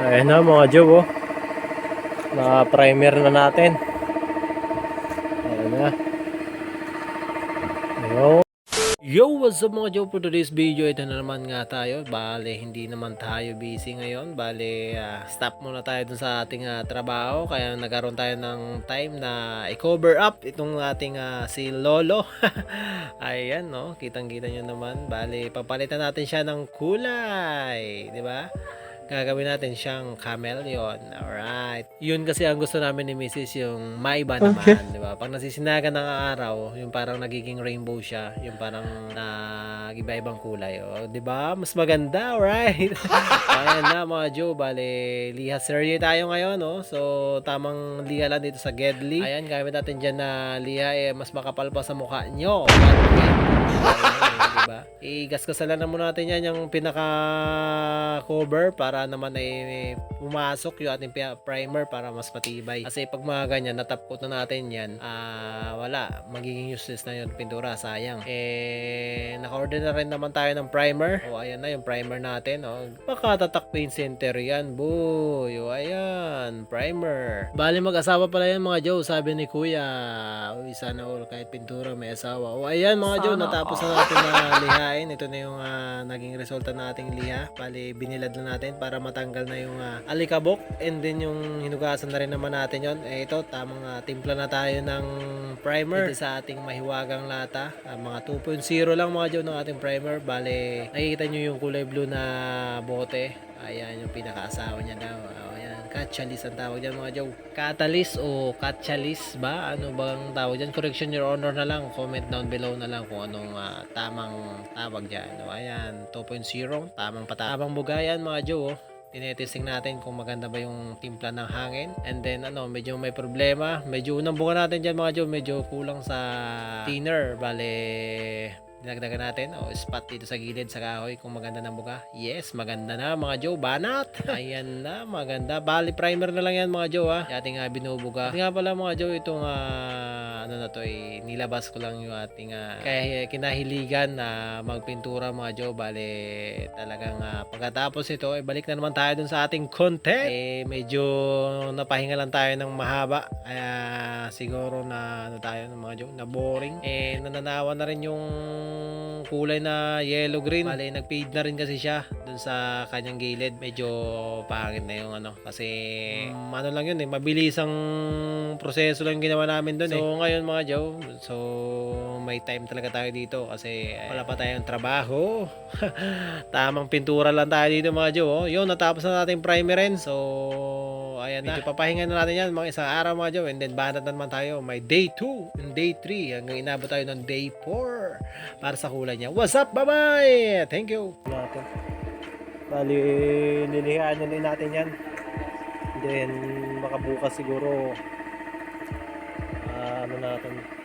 Ayan na mga Joe oh. Na-primer na natin. Ayan. Yo. Yo, what's up mga Joe? For today's video, ito na naman nga tayo. Bale, hindi naman tayo busy ngayon. Bale, ah, stop muna tayo dun sa ating ah, trabaho. Kaya nagkaroon tayo ng time na i-cover up itong ating ah, si Lolo. Ayan, no? Kitang-kita nyo naman. Bale, papalitan natin siya ng kulay. Ba? Gagawin natin siyang chameleon. Alright. Yun kasi ang gusto namin ni Mrs. yung maiba naman. Di ba? Pag nasisinagan ng araw, yung parang nagiging rainbow siya. Yung parang na iba-ibang kulay. O, di ba? Mas maganda. Alright. Ayan na mga Joe. Bale, liha surgery tayo ngayon. No? So, tamang liha lang dito sa Gedli. Ayan, gamit natin dyan na liha eh, mas makapal pa sa mukha nyo. Ayan, diba? Igasgasan lang muna natin yan yung pinaka cover para naman ay pumasok yung ating primer para mas matibay. Kasi pag mga ganyan, natapkot na natin yan, ah wala, magiging useless na yung pintura, sayang. Eh, naka-order na rin naman tayo ng primer. O, ayan na yung primer natin. O, baka tatak paint center yan, boy. O, ayan, primer. Bali, mag-asawa pala yan mga Joe, sabi ni Kuya. Uy, sana all, kahit pintura may asawa. O, ayan mga Joe, natapos na natin na lihain. Ito na yung ah, naging resulta nating liha. Bali, binilad na natin para matanggal na yung ah, alikabok. And then yung hinugasan na rin naman natin yon. Eh, ito, tamang ah, timpla na tayo ng primer. Ito sa ating mahiwagang lata. Ah, mga 2.0 lang mga Joe ng ating primer. Bali, nakikita nyo yung kulay blue na bote. Ayan, yung pinaka-asawa niya daw. Ah, ayan, Catalyst ang tawag dyan mga Joe. Catalyst o Catalyst ba? Ano bang tawag dyan? Correction your honor na lang. Comment down below na lang kung anong ah, tamang tawag dyan. O, ayan, 2.0. Tamang patabang bugayan mga Joe. Oh. Tinetesting natin kung maganda ba yung timpla ng hangin. And then ano, medyo may problema. Medyo unang bunga natin dyan mga Joe, medyo kulang sa thinner. Bale, dinagdagan natin o spot dito sa gilid sa kahoy kung maganda ng buka. Yes, maganda na mga Joe. Banat! Ayan na, maganda. Bali, primer na lang yan mga Joe ha. Ating uh, binubuga. At nga pala mga Joe, itong ano na to, eh, nilabas ko lang yung ating ah, kaya kinahiligan na magpintura mga Joe. Bali, talagang ah, pagkatapos ito, eh, balik na naman tayo dun sa ating content. Eh, medyo napahinga lang tayo ng mahaba. Kaya siguro na ano tayo ng mga Joe, na boring. Eh, nananawa na rin yung kulay na yellow green. Bale, nag-fade na rin kasi siya dun sa kanyang gilid. Medyo pangit na yung ano. Kasi mm, ano lang yun eh. Mabilisang proseso lang yung ginawa namin dun eh. So ngayon mga Joe, so may time talaga tayo dito kasi wala pa tayong trabaho. Tamang pintura lang tayo dito mga Joe. Oh. Yun, natapos na natin primerin. So ayan na. Medyo papahinga na natin yan mga isang araw mga Joe. And then banat na naman tayo. May day 2 and day 3 hanggang inabot tayo ng day 4 para sa kulay niya. What's up? Bye-bye! Thank you! Natin. Bali, lilihaan ulit natin yan. Then, baka bukas siguro, ah, ano natin,